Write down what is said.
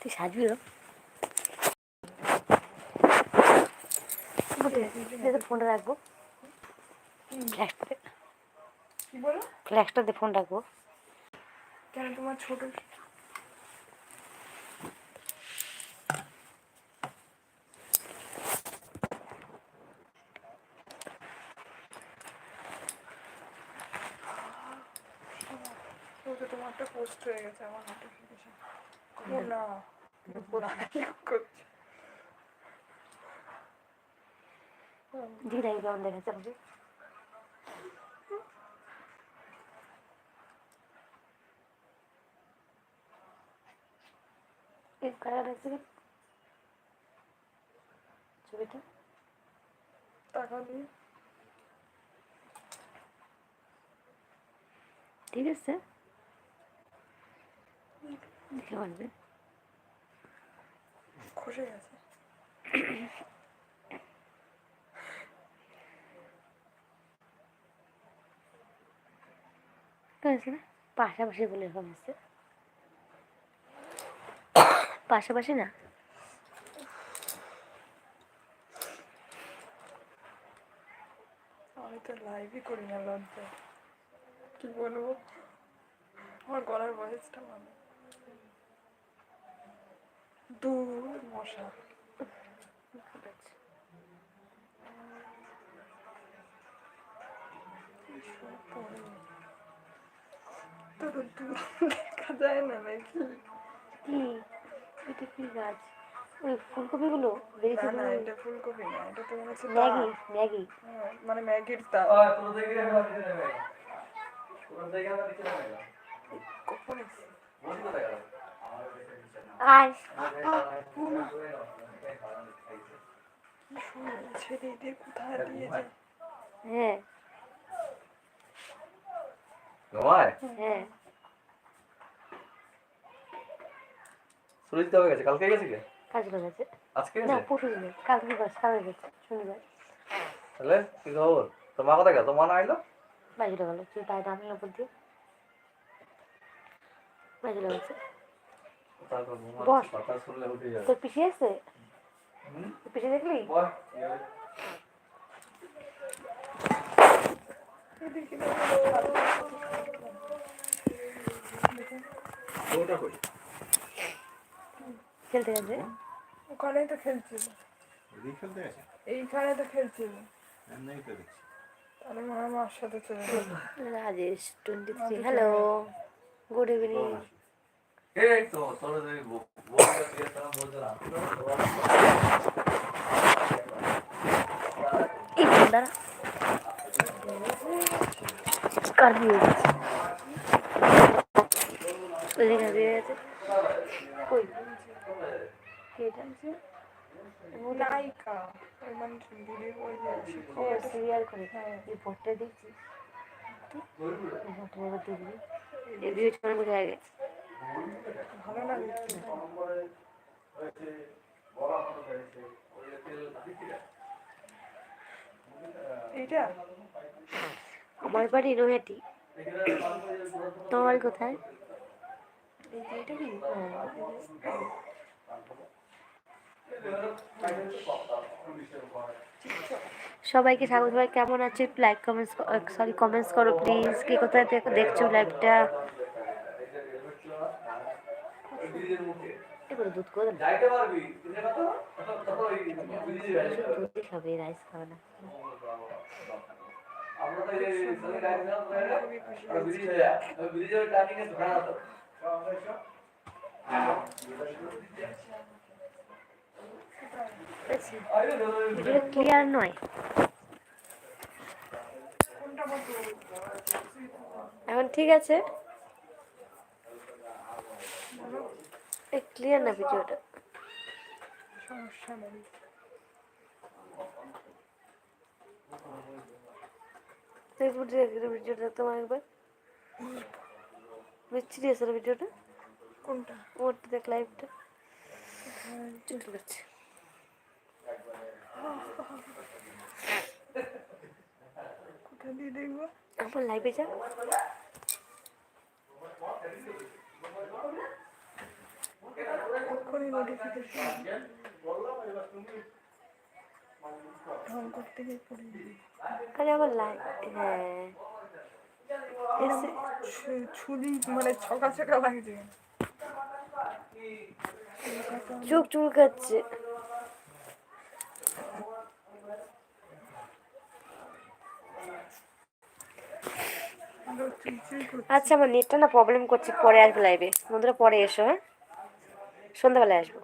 তুই সাজবি ফোনটা রাখব। ফ্ল্যাশটাতে ফোন রাখব। কেন তোমার ছোট? তোমারটা পোস্ট হয়ে গেছে আমার নোটিফিকেশন ও না করছে দিদাই কেমন দেখাচ্ছে আমাকে এই কারা রাখছে কি? ছবিটা টাকা দিয়ে ঠিক আছে দেখে বলবে। খসে গেছে। না পাশাপাশি বলে এরকম আছে পাশাপাশি না? আমি তো লাইভই করি না লজ্জা কি বলব? আমার গলার ভয়েসটা মানে। দূর মশা তো তো দেখা যায় না নাকি কি এটা কি গাছ ওই ফুলকপিগুলো বেরিয়েছে না না এটা ফুলকপি না এটা তো মনে হচ্ছে ম্যাগি ম্যাগি। হ্যাঁ, মানে ম্যাগির তাল কখন এসে? যায় হ্যাঁ। হ্যাঁ। সুরজিৎ গেছে? কালকে গেছে কে? কাজ গেছে। আজকে না গেছে? পরশু দিনে। কালকে কি বার কালকে গেছে শনিবার। তাহলে কি খবর? মা কোথায় গেল? তোর মা না আইলো বাজিলে গেল। তুই বাইরে আনলো উপর দিয়ে গেছে। বস। তোর পিছিয়ে আছে? পিছিয়ে দেখলি? খেলতে গেছে? ওখানেই তো খেলছিল। এইখানে তো খেলছিল। এমনি তো তাহলে মা মার সাথে চলে Rajesh twenty three hello good evening এই তো তোর যদি বলছে না এই দাঁড়া কার দিয়ে গেছে দিয়ে গেছে কই কে এটা নায়িকা ওই মানে ভিডিও ওই যে সিরিয়াল করে এই ভোটটা দেখছিস ভোটটা দেখবি এই ভিডিও করে আগে ভালো দেখতে আমার বাড়ি নৈহাটি তোমার বাড়ি কোথায়? এটা কি? সবাইকে স্বাগত সবাই কেমন আছে? লাইক কমেন্টস সরি কমেন্টস করো প্লিজ কে কোথায় দেখছ লাইভটা এবারে দুধ করে যাইতে পারবি? ওই যাবে খাবে রাইস খাবে না। আমরা তো এই সঙ্গে গাড়ি না। আমরা বুঝিয়ে যায় বুঝিয়ে যাবে টাকিং এ ধরা তো আরে দাদা ভিডিওটা ক্লিয়ার নয়। এখন ঠিক আছে? ক্লিয়ার না ভিডিওটা সমস্যা নেই। ফেসবুক ভিডিওটা তোমার একবার? বিচ্ছিরি আছে ভিডিওটা কোনটা? ওরটা দেখ লাইভটা ঠিক আছে কোথা দিয়ে দেখব? আমার লাইভে যা। এক্ষুনি নোটিফিকেশন ঢং করতে গিয়ে পড়ে আরে আমার লাইক হ্যাঁ। এসে ছু- ছুরি মানে ছকা ছকা লাগছে। চোখ চুলকাচ্ছে। আচ্ছা আমার নেটটা না প্রবলেম করছে। পরে আসবে লাইভে বন্ধুরা পরে এসো হ্যাঁ? সন্ধ্যাবেলায় আসব।